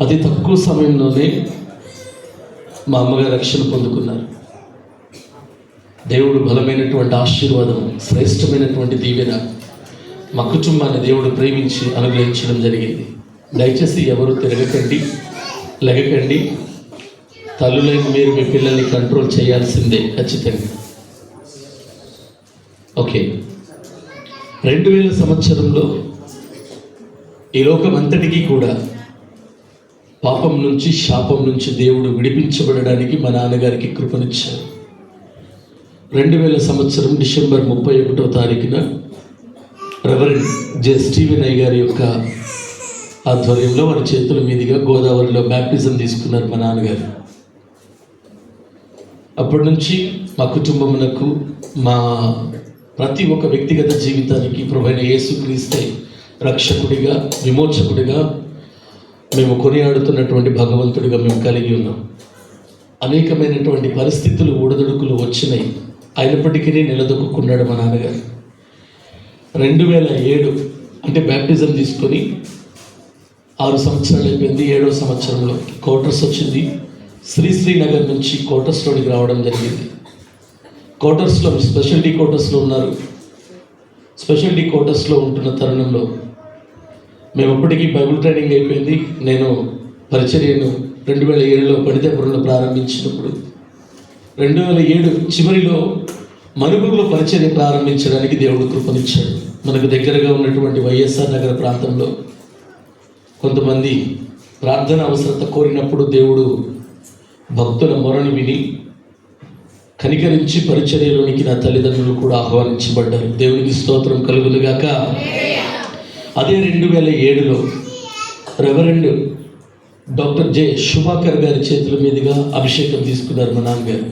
అతి తక్కువ సమయంలోనే మా అమ్మగారు రక్షణ పొందుకున్నారు. దేవుడు బలమైనటువంటి ఆశీర్వాదం శ్రేష్టమైనటువంటి దీవెన మా కుటుంబాన్ని దేవుడు ప్రేమించి అనుగ్రహించడం జరిగింది. దయచేసి ఎవరు తిరగకండి లెగకండి. తల్లులైన మీరు మీ పిల్లల్ని కంట్రోల్ చేయాల్సిందే ఖచ్చితంగా. ఓకే. రెండు వేల సంవత్సరంలో ఈ లోకం అంతటికీ కూడా పాపం నుంచి శాపం నుంచి దేవుడు విడిపించబడడానికి మా నాన్నగారికి కృపనిచ్చారు. రెండు వేల సంవత్సరం డిసెంబర్ ముప్పై ఒకటో తారీఖున రెవరెండ్ జె. స్టీవెన్ అయ్య గారి యొక్క ఆధ్వర్యంలో వారి చేతుల మీదుగా గోదావరిలో బ్యాప్టిజం తీసుకున్నారు మా నాన్నగారు. అప్పటి నుంచి మా కుటుంబమునకు మా ప్రతి ఒక్క వ్యక్తిగత జీవితానికి ప్రభైన యేసుక్రీస్తే రక్షకుడిగా విమోచకుడిగా మేము కొనియాడుతున్నటువంటి భగవంతుడిగా మేము కలిగి ఉన్నాం. అనేకమైనటువంటి పరిస్థితులు ఊడదొడుకులు వచ్చినాయి. అయినప్పటికీ నిలదొక్కున్నాడు మా నాన్నగారు. రెండు వేల ఏడు అంటే బ్యాప్టిజం తీసుకొని ఆరు సంవత్సరాలు అయిపోయింది. ఏడో సంవత్సరంలో కోటర్స్ వచ్చింది. శ్రీశ్రీనగర్ నుంచి కోటర్స్లోనికి రావడం జరిగింది. కోటర్స్లో స్పెషాలిటీ కోటర్స్లో ఉన్నారు. స్పెషాలిటీ కోటర్స్లో ఉంటున్న తరుణంలో మేము ఇప్పటికీ బైబుల్ ట్రైనింగ్ అయిపోయింది. నేను పరిచర్యను రెండు వేల ఏడులో పడితేపురంలో ప్రారంభించినప్పుడు రెండు వేల ఏడు చివరిలో మనుగురులో పరిచర్య ప్రారంభించడానికి దేవుడు కృపనిచ్చాడు. మనకు దగ్గరగా ఉన్నటువంటి వైఎస్ఆర్ నగర ప్రాంతంలో కొంతమంది ప్రార్థన అవసరత కోరినప్పుడు దేవుడు భక్తుల మొరను విని కనికరించి పరిచర్యలోనికి నా తల్లిదండ్రులు కూడా ఆహ్వానించబడ్డారు. దేవునికి స్తోత్రం కలుగులుగాక అదే రెండు వేల ఏడులో రెవరెండ్ డాక్టర్ జె శుభాకర్ గారి చేతుల మీదుగా అభిషేకం తీసుకున్నారు మా నాన్నగారు.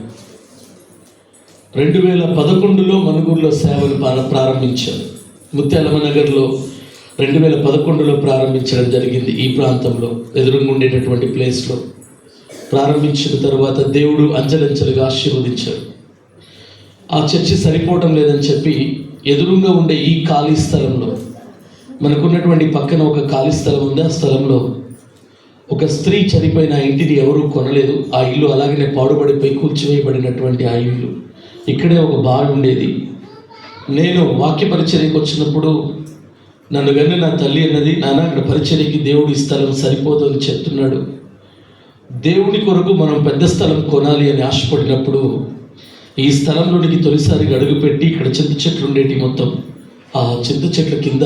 రెండు వేల పదకొండులో మనుగూరులో సేవలు ప్రారంభించారు. ముత్యాలమ్మ నగర్లో రెండు వేల పదకొండులో ప్రారంభించడం జరిగింది ఈ ప్రాంతంలో. ఎదురుగా ఉండేటటువంటి ప్లేస్లో ప్రారంభించిన తర్వాత దేవుడు అంచెలంచెలుగా ఆశీర్వదించాడు ఆ చర్చి సరిపోవటం లేదని చెప్పి ఎదురుగా ఉండే ఈ ఖాళీ స్థలంలో మనకున్నటువంటి పక్కన ఒక ఖాళీ స్థలం ఉంది. ఆ స్థలంలో ఒక స్త్రీ చనిపోయిన ఆ ఇంటిని ఎవరూ కొనలేదు. ఆ ఇల్లు అలాగనే పాడుబడిపోయి కూల్చివేయబడినటువంటి ఆ ఇల్లు. ఇక్కడే ఒక బావి ఉండేది. నేను వాక్య పరిచర్యకు వచ్చినప్పుడు నన్ను గన్ను నా తల్లి అన్నది నాన్న అక్కడ పరిచర్యకి దేవుడు ఈ స్థలం సరిపోదు అని చెప్తున్నాడు. దేవుని కొరకు మనం పెద్ద స్థలం కొనాలి అని ఆశపడినప్పుడు ఈ స్థలంలోనికి తొలిసారిగా అడుగుపెట్టి ఇక్కడ చింత చెట్లు ఉండేటి మొత్తం. ఆ చింత చెట్ల కింద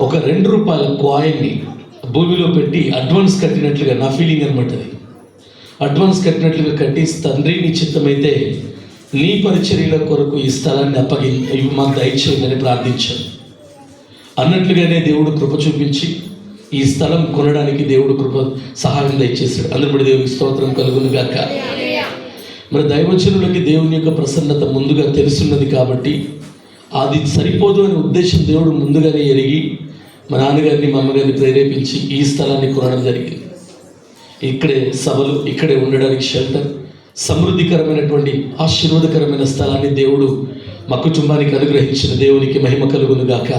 ఒక రెండు రూపాయల కాయిన్ని భూమిలో పెట్టి అడ్వాన్స్ కట్టినట్లుగా నా ఫీలింగ్ అనమాట అది. అడ్వాన్స్ కట్టినట్లుగా కట్టి తండ్రి నీ చిత్తమైతే నీ పరిచర్యల కొరకు ఈ స్థలాన్ని అప్పగి మాకు దయచేయమని ప్రార్థించాను. అన్నట్లుగానే దేవుడు కృప చూపించి ఈ స్థలం కొనడానికి దేవుడు కృప సహాయం దయచేశాడు. అందరి దేవునికి స్తోత్రం కలుగును గాక. మరి దైవచనులకి దేవుని యొక్క ప్రసన్నత ముందుగా తెలుసున్నది కాబట్టి అది సరిపోదు అనే ఉద్దేశం దేవుడు ముందుగానే ఎరిగి మా నాన్నగారిని మా అమ్మగారిని ప్రేరేపించి ఈ స్థలాన్ని కొనడం జరిగింది. ఇక్కడే సభలు ఇక్కడే ఉండడానికి షెల్టర్ సమృద్ధికరమైనటువంటి ఆశీర్వాదకరమైన స్థలాన్ని దేవుడు మా కుటుంబానికి అనుగ్రహించిన దేవునికి మహిమ కలుగునుగాక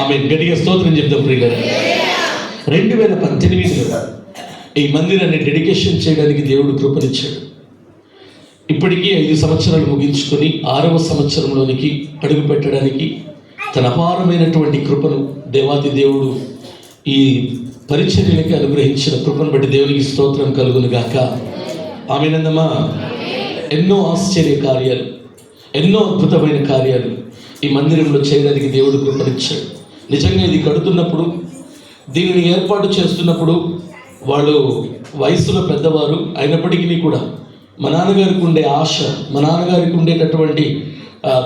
ఆమె గట్టిగా స్తోత్రం చెప్దాం ప్రియుల రెండు వేల పద్దెనిమిదిలో ఈ మందిరాన్ని డెడికేషన్ చేయడానికి దేవుడు కృపనిచ్చాడు. ఇప్పటికీ ఐదు సంవత్సరాలు ముగించుకొని ఆరవ సంవత్సరంలోనికి అడుగు పెట్టడానికి తన అపారమైనటువంటి కృపను దేవాది దేవుడు ఈ పరిచర్యలకి అనుగ్రహించిన కృపను బట్టి దేవునికి స్తోత్రం కలుగును గాక. ఆమెనందమా ఎన్నో ఆశ్చర్య కార్యాలు ఎన్నో అద్భుతమైన కార్యాలు ఈ మందిరంలో చేయడానికి దేవుడు కృపనిచ్చాడు. నిజంగా ఇది కడుతున్నప్పుడు దీనిని ఏర్పాటు చేస్తున్నప్పుడు వాళ్ళు వయసులో పెద్దవారు అయినప్పటికీ కూడా మా నాన్నగారికి ఉండే ఆశ మా నాన్నగారికి ఉండేటటువంటి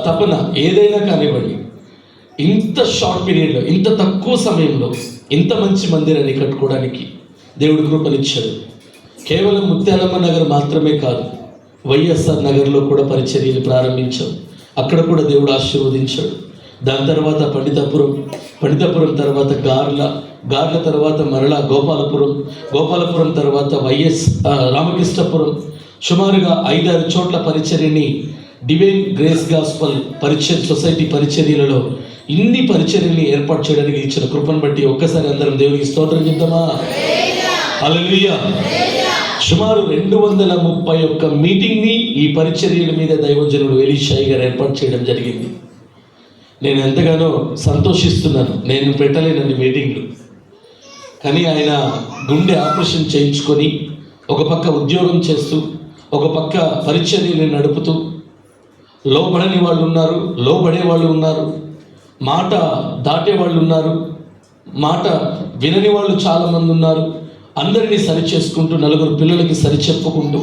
తపన ఏదైనా కానివ్వండి ఇంత షార్ట్ పీరియడ్లో ఇంత తక్కువ సమయంలో ఇంత మంచి మందిరాన్ని కట్టుకోవడానికి దేవుడు కృపనిచ్చాడు. కేవలం ముత్యాలమ్మ నగర్ మాత్రమే కాదు వైఎస్ఆర్ నగర్లో కూడా పరిచర్యలు ప్రారంభించాం. అక్కడ కూడా దేవుడు ఆశీర్వదించాడు. దాని తర్వాత పండితాపురం పండితాపురం తర్వాత గార్ల గార్ల తర్వాత మరలా గోపాలపురం గోపాలపురం తర్వాత వైఎస్ రామకృష్ణపురం సుమారుగా ఐదారు చోట్ల పరిచర్యని డివైన్ గ్రేస్ గాస్పల్ పరిచర్ సొసైటీ పరిచర్యలలో ఇన్ని పరిచర్యల్ని ఏర్పాటు చేయడానికి ఇచ్చిన కృపను బట్టి ఒక్కసారి అందరం దేవునికి స్తోత్రం చెప్తామా అలలియా సుమారు రెండు వందల ముప్పై ఒక్క మీటింగ్ని ఈ పరిచర్యల మీద దైవజనుడు వెలిషాయి గారు ఏర్పాటు చేయడం జరిగింది. నేను ఎంతగానో సంతోషిస్తున్నాను. నేను పెట్టలేనన్ని మీటింగ్లు. కానీ ఆయన గుండె ఆపరేషన్ చేయించుకొని ఒక పక్క ఉద్యోగం చేస్తూ ఒక పక్క పరిచర్యని నడుపుతూ లోబడని వాళ్ళు ఉన్నారు లోబడే వాళ్ళు ఉన్నారు మాట దాటే వాళ్ళు ఉన్నారు మాట వినని వాళ్ళు చాలామంది ఉన్నారు. అందరినీ సరి చేసుకుంటూ నలుగురు పిల్లలకి సరి చెప్పుకుంటూ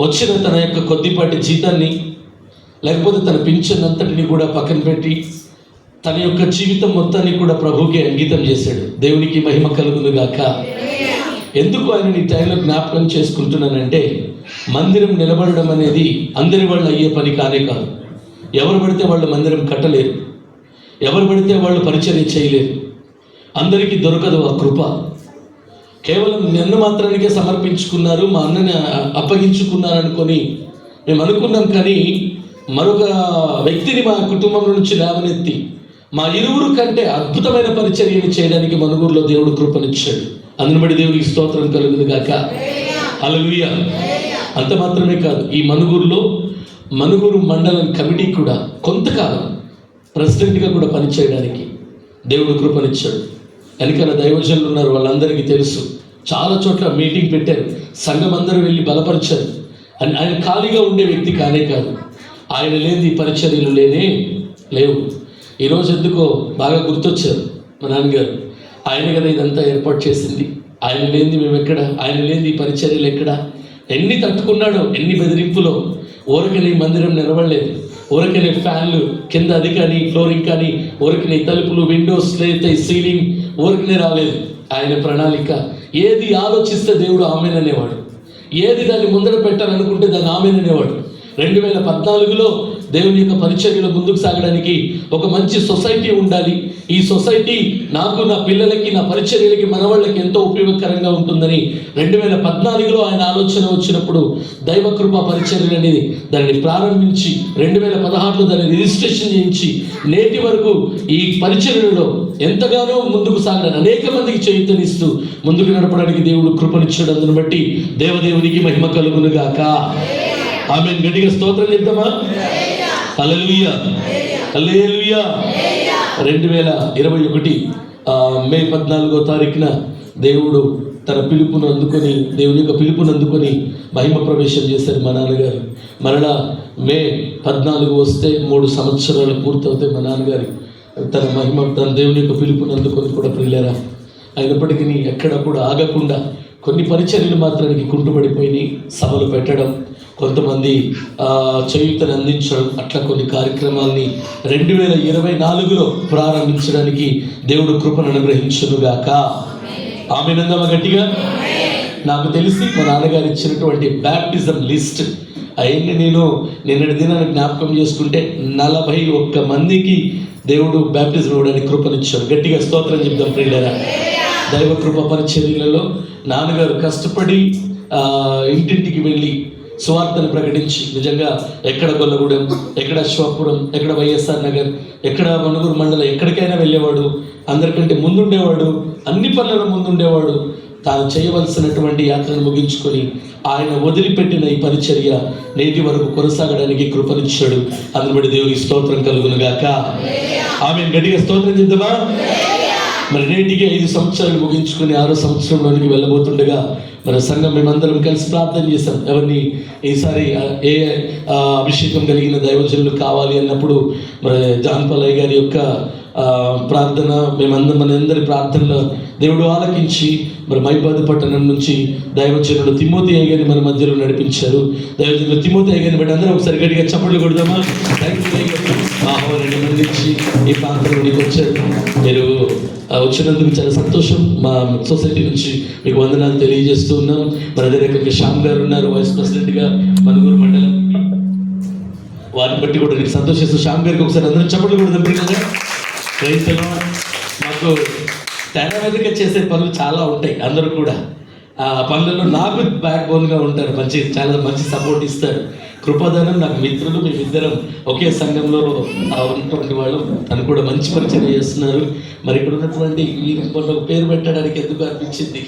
వచ్చిన తన యొక్క కొద్దిపాటి జీతాన్ని లేకపోతే తన పింఛనంతటిని కూడా పక్కన పెట్టి తన యొక్క జీవితం మొత్తాన్ని కూడా ప్రభుకే అంకితం చేశాడు. దేవునికి మహిమ కలుగును గాక ఎందుకు ఆయన ఈ టైంలో జ్ఞాపకం చేసుకుంటున్నానంటే మందిరం నిలబడడం అనేది అందరి వాళ్ళు అయ్యే పని కానే కాదు. ఎవరు పడితే వాళ్ళు మందిరం కట్టలేరు. ఎవరు పడితే వాళ్ళు పరిచర్య చేయలేరు. అందరికీ దొరకదు ఆ కృప. కేవలం నిన్న మాత్రానికే సమర్పించుకున్నారు మా అన్నని అప్పగించుకున్నారు అనుకొని మేము అనుకున్నాం కానీ మరొక వ్యక్తిని మా కుటుంబం నుంచి లేవనెత్తి మా ఇరువురు కంటే అద్భుతమైన పరిచర్యను చేయడానికి మనుగురులో దేవుడు కృపనిచ్చాడు. అందుని బట్టి దేవునికి స్తోత్రం కలుగును గాక. అలలుయ అంత మాత్రమే కాదు ఈ మనుగురులో మనుగురు మండలం కమిటీ కూడా కొంతకాలం ప్రెసిడెంట్గా కూడా పనిచేయడానికి దేవుడు కృపనిచ్చాడు. వెనకాల దైవజనులు ఉన్నారు వాళ్ళందరికీ తెలుసు. చాలా చోట్ల మీటింగ్ పెట్టారు సంఘం అందరూ వెళ్ళి బలపరిచారు. అని ఆయన ఖాళీగా ఉండే వ్యక్తి కానే కాదు ఆయన లేని పరిచర్యలు లేనే లేవు. ఈరోజు ఎందుకో బాగా గుర్తొచ్చారు మా నాన్నగారు. ఆయన కదా ఇదంతా ఏర్పాటు చేసింది. ఆయన లేనిది మేము ఎక్కడ ఆయన లేనిది ఈ పరిచర్యలు ఎక్కడ? ఎన్ని తట్టుకున్నాడో ఎన్ని బెదిరింపులో ఊరకని మందిరం నిలబడలేదు. ఊరకనే ఫ్యాన్లు కింద అది కానీ ఫ్లోరింగ్ కానీ ఊరకనే తలుపులు విండోస్ లేదా సీలింగ్ ఊరకనే రాలేదు. ఆయన ప్రణాళిక ఏది ఆలోచిస్తే దేవుడు ఆమెననేవాడు ఏది దాన్ని ముందర పెట్టాలనుకుంటే దాన్ని ఆమెననేవాడు రెండు వేల పద్నాలుగులో దేవుని యొక్క పరిచర్యలో ముందుకు సాగడానికి ఒక మంచి సొసైటీ ఉండాలి. ఈ సొసైటీ నాకు నా పిల్లలకి నా పరిచర్యలకి మనవాళ్ళకి ఎంతో ఉపయోగకరంగా ఉంటుందని రెండు వేల పద్నాలుగులో ఆయన ఆలోచన వచ్చినప్పుడు దైవ కృప పరిచర్యలు అనేది దానిని ప్రారంభించి రెండు వేల పదహారులో దాన్ని రిజిస్ట్రేషన్ చేయించి నేటి వరకు ఈ పరిచర్యలో ఎంతగానో ముందుకు సాగడానికి అనేక మందికి చైతన్యస్తూ ముందుకు నడపడానికి దేవుడు కృపనిచ్చాడు. అందుని బట్టి దేవదేవునికి మహిమ కలుగును గాక ఆమె గట్టిగా స్తోత్రం చెప్తామా? హల్లెలూయా. హల్లెలూయా. రెండు వేల ఇరవై ఒకటి మే పద్నాలుగో తారీఖున దేవుడు తన పిలుపును అందుకొని దేవుని యొక్క పిలుపును అందుకొని మహిమ ప్రవేశం చేశారు మా నాన్నగారు. మరలా మే పద్నాలుగు వస్తే మూడు సంవత్సరాలు పూర్తవుతాయి మా నాన్నగారి. తన మహిమ తన దేవుని యొక్క పిలుపును అందుకొని కూడా ప్రియులారా అయినప్పటికీ ఎక్కడ కూడా ఆగకుండా కొన్ని పరిచర్యలు మాత్రానికి కుంటుపడిపోయినాయి సభలు పెట్టడం కొంతమంది ఆ, చేయూతను అందించడం అట్లా కొన్ని కార్యక్రమాల్ని రెండు వేల ఇరవై నాలుగులో ప్రారంభించడానికి దేవుడు కృపను అనుగ్రహించునుగాక. ఆమె నందమ్మ గట్టిగా? నాకు తెలిసి మా నాన్నగారు ఇచ్చినటువంటి బ్యాప్టిజం లిస్ట్ అవన్నీ నేను నిన్నటి దినాన్ని జ్ఞాపకం చేసుకుంటే నలభై ఒక్క మందికి దేవుడు బ్యాప్టిజం ఇవ్వడానికి కృపనిచ్చాడు. గట్టిగా స్తోత్రం చెప్దాం ప్రియులరా. దైవ కృప పరిచర్యలలో నాన్నగారు కష్టపడి ఇంటింటికి వెళ్ళి సువార్తను ప్రకటించి నిజంగా ఎక్కడ గొల్లగూడెం ఎక్కడ అశ్వాపురం ఎక్కడ వైఎస్ఆర్ నగర్ ఎక్కడ మనుగురు మండలం ఎక్కడికైనా వెళ్ళేవాడు అందరికంటే ముందుండేవాడు అన్ని పనులలో ముందుండేవాడు తాను చేయవలసినటువంటి యాత్రను ముగించుకొని ఆయన వదిలిపెట్టిన ఈ పరిచర్య నేటి వరకు కొనసాగడానికి కృపనిచ్చాడు. అందుబడి దేవుడి దేవునికి స్తోత్రం కలుగునుగాక. ఆమె గట్టిగా స్తోత్రం చేద్దామా మరి నేటికి ఐదు సంవత్సరాలు ముగించుకుని ఆరో సంవత్సరంలోనికి వెళ్ళబోతుండగా మన సంఘం మేమందరం కలిసి ప్రార్థన చేశాం. ఎవరిని ఈసారి ఏ అభిషేకం కలిగిన దైవజనులు కావాలి అన్నప్పుడు మరి జాన్పలయ్య గారి యొక్క ప్రార్థన మేమందరం మనందరి ప్రార్థనలో దేవుడు ఆలకించి మరి మైబాద్ పట్టణం నుంచి దైవజనుడు తిమోతి అయ్యని మన మధ్యలో నడిపించారు. దైవజనుడు తిమోతి అయ్యగారిని బట్టి అందరూ ఒకసారి గట్టిగా చప్పట్లు కొడదామా? థ్యాంక్ యూ అయ్యగారు. ఈ ప్రాంతంలోకి వచ్చారు. మీరు వచ్చినందుకు చాలా సంతోషం. మా సొసైటీ నుంచి మీకు వందనాలు తెలియజేస్తూ ఉన్నాం. మన దగ్గర శ్యామ్ గారు ఉన్నారు వైస్ ప్రెసిడెంట్గా మనుగురు మండలం. వారిని బట్టి కూడా నేను సంతోషిస్తూ శ్యామ్ గారికి ఒకసారి అందరూ చప్పట్లు కూడా దగ్గర కదా రైతులు. మాకు తెర చేసే పనులు చాలా ఉంటాయి అందరూ కూడా. పనులలో నాకు బ్యాక్ బోన్గా ఉంటారు. మంచి చాలా మంచి సపోర్ట్ ఇస్తారు. కృపధనం నాకు మిత్రులు మేమిద్దరం ఒకే సంఘంలో ఉన్నటువంటి వాళ్ళు. తను కూడా మంచి పరిచయం చేస్తున్నారు. మరి ఇక్కడ ఉన్నటువంటి ఈ ఒక పేరు పెట్టడానికి ఎందుకు అనిపించింది?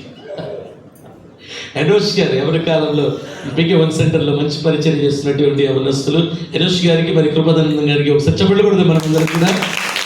ఎనోష్ గారు ఎవరి కాలంలో బిగే వన్ సెంటర్లో మంచి పరిచయం చేస్తున్నటువంటి అవనస్తులు ఎనోష్ గారికి మరి కృపదానందం గారికి ఒకసారి చెప్పకూడదు మనం అందరం కూడా.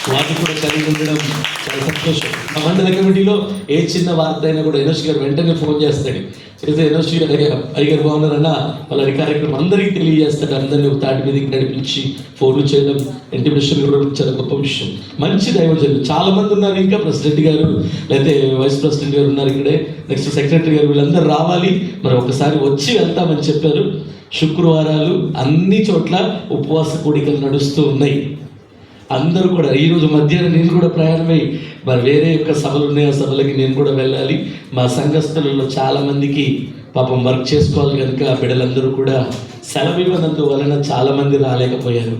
వాటికి కూడా కలిగి ఉండడం చాలా సంతోషం. మా మండల కమిటీలో ఏ చిన్న వార్త అయినా కూడా ఎనోష్ గారు వెంటనే ఫోన్ చేస్తాడు. చేస్తే ఎనోష్ గారు అయ్యారు బాగున్నారన్న? వాళ్ళ కార్యక్రమం అందరికీ తెలియజేస్తాడు. అందరినీ ఒక తాటి మీదకి నడిపించి ఫోన్లు చేయడం ఇంటిమేషన్ కూడా చాలా గొప్ప విషయం. మంచి దైవజనులు. చాలా మంది ఉన్నారు ఇంకా ప్రెసిడెంట్ గారు లేకపోతే వైస్ ప్రెసిడెంట్ గారు ఉన్నారు ఇక్కడే. నెక్స్ట్ సెక్రటరీ గారు వీళ్ళందరూ రావాలి. మరి ఒకసారి వచ్చి వెళ్తామని చెప్పారు. శుక్రవారాలు అన్ని చోట్ల ఉపవాస కూడికలు నడుస్తూ ఉన్నాయి. అందరూ కూడా ఈరోజు మధ్యాహ్నం నేను కూడా ప్రయాణమై మరి వేరే యొక్క సభలు ఉన్నాయి ఆ సభలకి నేను కూడా వెళ్ళాలి. మా సంఘస్థులలో చాలామందికి పాపం వర్క్ చేసుకోవాలి కనుక ఆ బిడ్డలందరూ కూడా సెలవు ఇవ్వనందు వలన చాలామంది రాలేకపోయారు.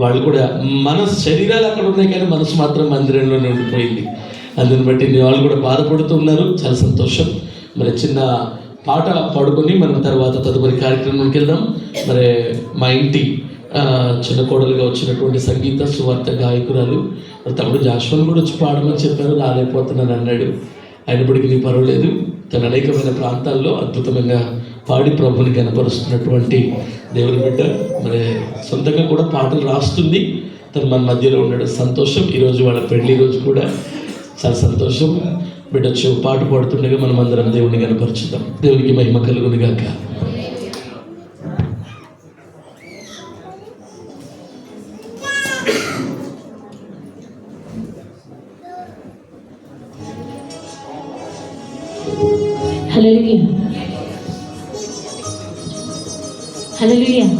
వాళ్ళు కూడా మన శరీరాలు అక్కడ ఉన్నాయి కానీ మనసు మాత్రం మందిరంలోనే ఉండిపోయింది. అందుని బట్టి వాళ్ళు కూడా బాధపడుతున్నారు చాలా సంతోషం. మరి చిన్న పాట పాడుకొని మనం తర్వాత తదుపరి కార్యక్రమానికి వెళ్దాం. మరి మా ఇంటి చిన్న కోడలుగా వచ్చినటువంటి సంగీత సువార్త గాయకురాలు. మరి తమ్ముడు జాషువన్ కూడా వచ్చి పాడమని చెప్పారు రాలేకపోతున్నాను అన్నాడు. అయినప్పటికీ నీ పర్వాలేదు తన అనేకమైన ప్రాంతాల్లో అద్భుతమైన పాడి ప్రభుని కనపరుస్తున్నటువంటి దేవుని బిడ్డ. మరి సొంతంగా కూడా పాటలు రాస్తుంది. తను మన మధ్యలో ఉన్నాడు. సంతోషం. ఈరోజు వాళ్ళ పెళ్ళి రోజు కూడా చాలా సంతోషం. బిడ్డ వచ్చి పాట పాడుతుండగా మనం అందరం దేవుని కనపరుచుదాం దేవునికి మహిమ కలుగునిగాక. Hallelujah.